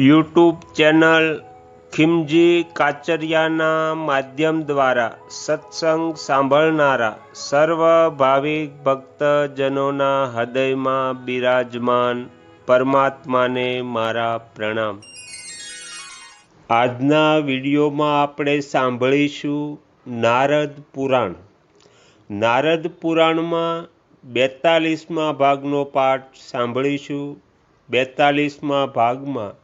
YouTube channel ખિમજી કાચરિયાના માધ્યમ દ્વારા સત્સંગ સાંભળનારા સર્વ ભાવિક ભક્તજનોના હૃદયમાં બિરાજમાન પરમાત્માને મારા પ્રણામ. આજના વિડીયોમાં આપણે સાંભળીશું નારદ પુરાણ. નારદ પુરાણમાં બેતાલીસમાં ભાગનો પાઠ સાંભળીશું. બેતાલીસમાં ભાગમાં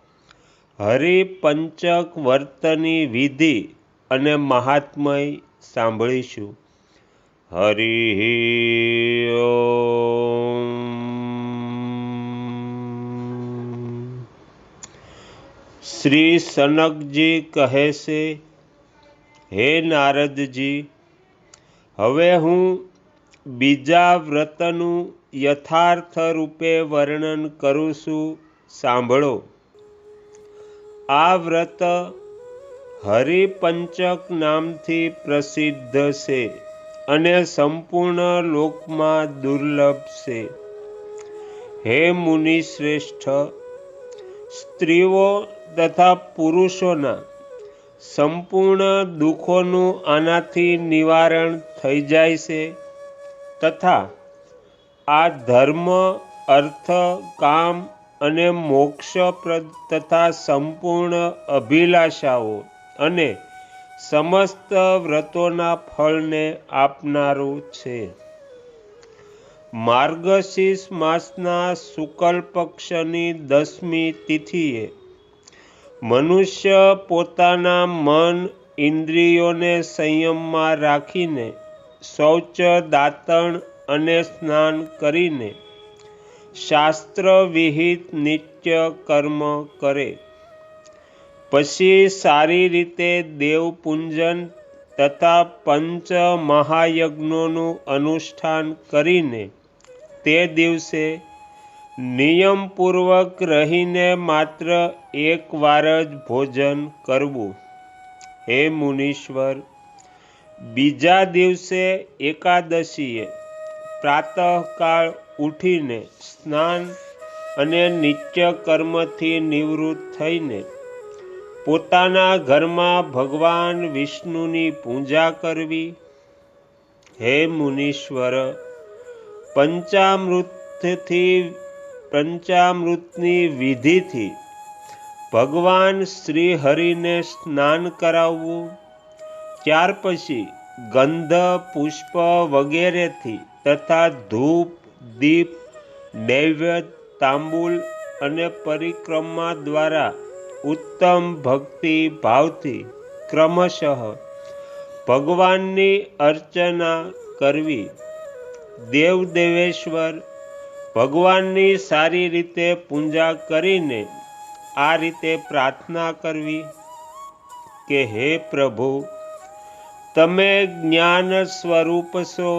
હરિપંચક વર્તની વિધિ અને મહાત્મય સાંભળીશું. હરિ શ્રી સનકજી કહે છે, હે નારદજી, હવે હું બીજા વ્રતનું યથાર્થ રૂપે વર્ણન કરું છું. સાંભળો. આ વ્રત હરિપંચક નામથી પ્રસિદ્ધ છે અને સંપૂર્ણ લોકમાં દુર્લભ છે. હે મુનિ શ્રેષ્ઠ, સ્ત્રીઓ તથા પુરુષોના સંપૂર્ણ દુઃખોનું આનાથી નિવારણ થઈ જાય છે તથા આ ધર્મ, અર્થ, કામ અને મોક્ષપ્રદ તથા સંપૂર્ણ અભિલાષાઓ અને સમસ્ત વ્રતોના ફળને આપનારું છે. માર્ગશીર્ષ માસના શુકલ પક્ષની દસમી તિથિએ મનુષ્ય પોતાના મન ઇન્દ્રિયોને સંયમમાં રાખીને શૌચ, દાંતણ અને સ્નાન કરીને શાસ્ત્ર વિહિત નિત્ય કર્મ કરે. પછી સારી રીતે દેવપૂંજન તથા પંચ મહાયજ્ઞોનું અનુષ્ઠાન કરીને તે દિવસે નિયમપૂર્વક રહીને માત્ર એકવાર જ ભોજન કરવું. હે મુનીશ્વર, બીજા દિવસે એકાદશીએ પ્રાતઃકાળ ઉઠીને સ્નાન અને નિત્ય કર્મથી નિવૃત્ત થઈને પોતાના ઘરમાં ભગવાન વિષ્ણુની પૂજા કરવી. હે મુનીશ્વર, પંચામૃતથી પંચામૃતની વિધિથી ભગવાન શ્રી હરિને સ્નાન કરાવવું. ત્યાર પછી ગંધ, પુષ્પ વગેરેથી તથા ધૂપ દીપ નૈવેદ્ય તાંબુલ અને પરિક્રમા દ્વારા ઉત્તમ ભક્તિ ભાવથી ક્રમશઃ ભગવાનની અર્ચના કરવી. દેવદેવેશ્વર ભગવાનની સારી રીતે પૂજા કરીને આ રીતે પ્રાર્થના કરવી કે હે પ્રભુ, તમે જ્ઞાન સ્વરૂપ છો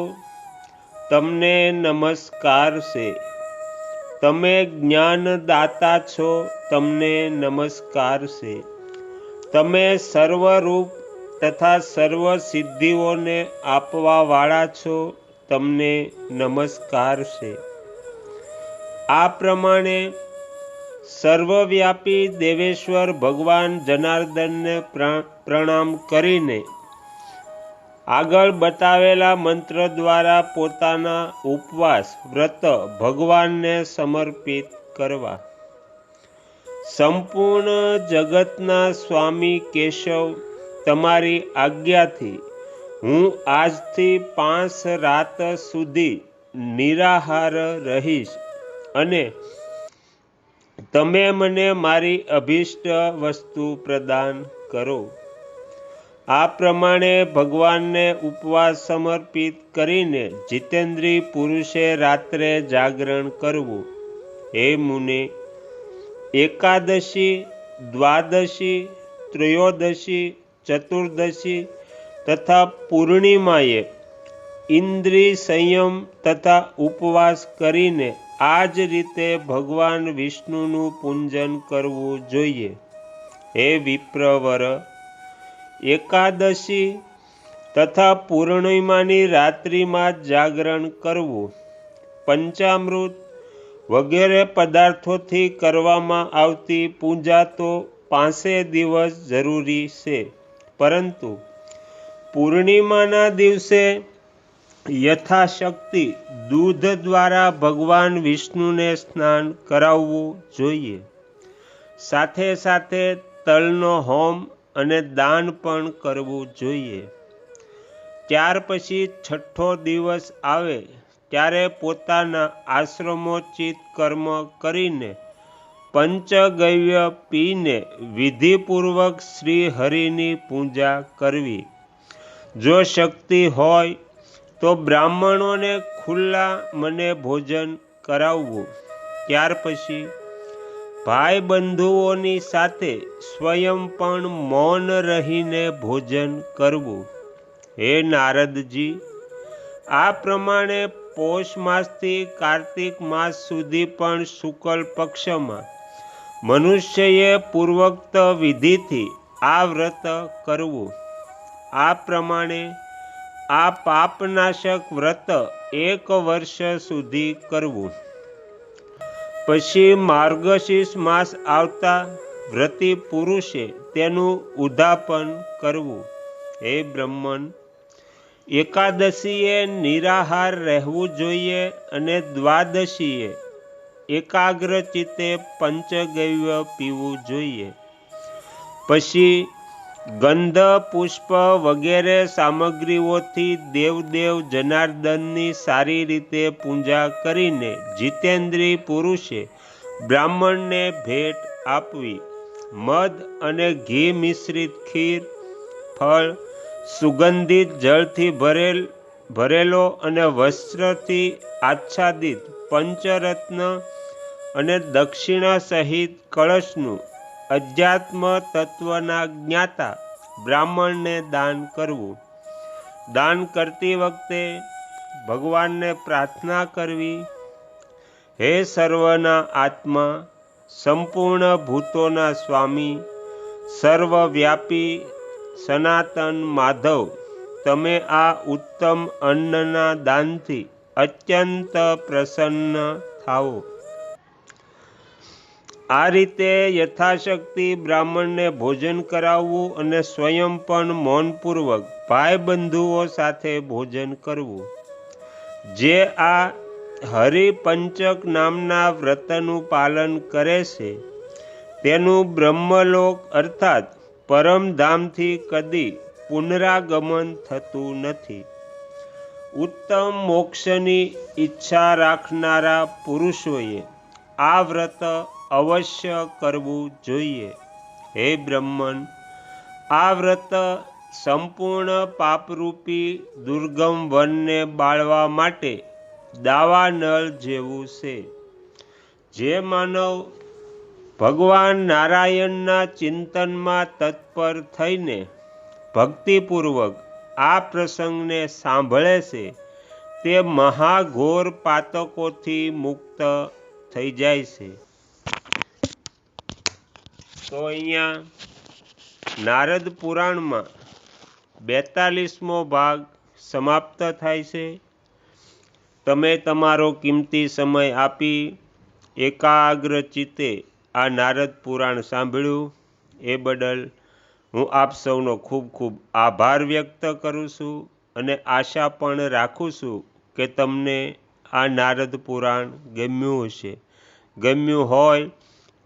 તમને નમસ્કાર છે. તમે જ્ઞાનદાતા છો, તમને નમસ્કાર છે. તમે સર્વરૂપ તથા સર્વ સિદ્ધિઓને આપવાવાળા છો, તમને નમસ્કાર છે. આ પ્રમાણે સર્વવ્યાપી દેવેશ્વર ભગવાન જનાર્દનને પ્રણામ કરીને આગળ બતાવેલા મંત્ર દ્વારા પોતાના ઉપવાસ વ્રત ભગવાનને સમર્પિત કરવા. સંપૂર્ણ જગતના સ્વામી કેશવ, તમારી આજ્ઞાથી હું આજથી પાંચ રાત સુધી નિરાહાર રહીશ અને તમે મને મારી અભિષ્ટ વસ્તુ પ્રદાન કરો. આ પ્રમાણે ભગવાનને ઉપવાસ સમર્પિત કરીને જીતેન્દ્રી પુરુષે રાત્રે જાગરણ કરવું. હે મુનિ, એકાદશી, દ્વાદશી, ત્રયોદશી, ચતુર્દશી તથા પૂર્ણિમાએ ઇન્દ્રિય સંયમ તથા ઉપવાસ કરીને આ જ રીતે ભગવાન વિષ્ણુનું પૂજન કરવું જોઈએ. હે વિપ્રવર એકાદશી તથા પૂર્ણિમાની રાત્રિમાં જાગરણ કરવું. પંચામૃત વગેરે પદાર્થોથી કરવામાં આવતી પૂજા તો પાંચે દિવસ જરૂરી છે. પરંતુ પૂર્ણિમાના દિવસે યથાશક્તિ દૂધ દ્વારા ભગવાન વિષ્ણુને સ્નાન કરાવવું જોઈએ. સાથે સાથે તલનો હોમ અને દાન પણ કરવું જોઈએ. ત્યાર પછી છઠ્ઠો દિવસ આવે, ત્યારે પોતાના આશ્રમોચિત કર્મ કરીને પંચગવ્ય પીને વિધિપૂર્વક શ્રી હરિની પૂજા કરવી. જો શક્તિ હોય, તો બ્રાહ્મણોને ખુલ્લા મને ભોજન કરાવવું. ત્યાર પછી ભાઈ બંધુઓની સાથે સ્વયં પણ મૌન રહીને ભોજન કરવું. હે નારદજી, આ પ્રમાણે પોષ માસથી કાર્તિક માસ સુધી પણ શુકલ પક્ષમાં મનુષ્યએ પૂર્વોક્ત વિધિથી આ વ્રત કરવું. આ પ્રમાણે આ પાપનાશક વ્રત એક વર્ષ સુધી કરવું. પછી માર્ગશીર્ષ માસ આવતા વ્રતિ પુરુષે તેનું ઉદાપન કરવું. હે બ્રહ્મન, એકાદશીએ નિરાહાર રહેવું જોઈએ અને દ્વાદશીએ એકાગ્ર ચિત્તે પંચગવ્ય પીવું જોઈએ. પછી ગંધ પુષ્પ વગેરે સામગ્રીઓથી દેવદેવ જનાર્દનની સારી રીતે પૂજા કરીને જીતેન્દ્રી પુરુષે બ્રાહ્મણને ભેટ આપવી. મધ અને ઘી મિશ્રિત ખીર, ફળ, સુગંધિત જળથી ભરેલ, ભરેલો અને વસ્ત્રથી આચ્છાદિત પંચરત્ન અને દક્ષિણા સહિત કળશનું અધ્યાત્મ તત્વના જ્ઞાતા બ્રાહ્મણને દાન કરવું. દાન કરતી વખતે ભગવાનને પ્રાર્થના કરવી. હે સર્વના આત્મા, સંપૂર્ણ ભૂતોના સ્વામી, સર્વવ્યાપી સનાતન માધવ, તમે આ ઉત્તમ અન્નના દાનથી અત્યંત પ્રસન્ન થાઓ. આ રીતે યથાશક્તિ બ્રાહ્મણને ભોજન કરાવવું અને સ્વયં પણ મૌનપૂર્વક ભાઈ બંધુઓ સાથે ભોજન કરવું. જે આ હરિપંચક નામના વ્રતનું પાલન કરે છે, તેનું બ્રહ્મલોક અર્થાત પરમધામથી કદી પુનરાગમન થતું નથી. ઉત્તમ મોક્ષની ઈચ્છા રાખનારા પુરુષોએ આ વ્રત અવશ્ય કરવું જોઈએ. હે બ્રહ્મન, આ વ્રત સંપૂર્ણ પાપરૂપી દુર્ગમ વનને બાળવા માટે દાવાનળ જેવું છે. જે માનવ ભગવાન નારાયણના ચિંતનમાં તત્પર થઈને ભક્તિપૂર્વક આ પ્રસંગને સાંભળે છે, તે મહાઘોર પાતકોથી મુક્ત થઈ જાય છે. તો અહીંયા નારદ પુરાણમાં બેતાલીસમો ભાગ સમાપ્ત થાય છે. તમે તમારો કિંમતી સમય આપી એકાગ્ર ચિત્તે આ નારદ પુરાણ સાંભળ્યું. એ બદલ હું આપ સૌનો ખૂબ ખૂબ આભાર વ્યક્ત કરું છું અને આશા પણ રાખું છું કે તમને આ નારદ પુરાણ ગમ્યું હશે. ગમ્યું હોય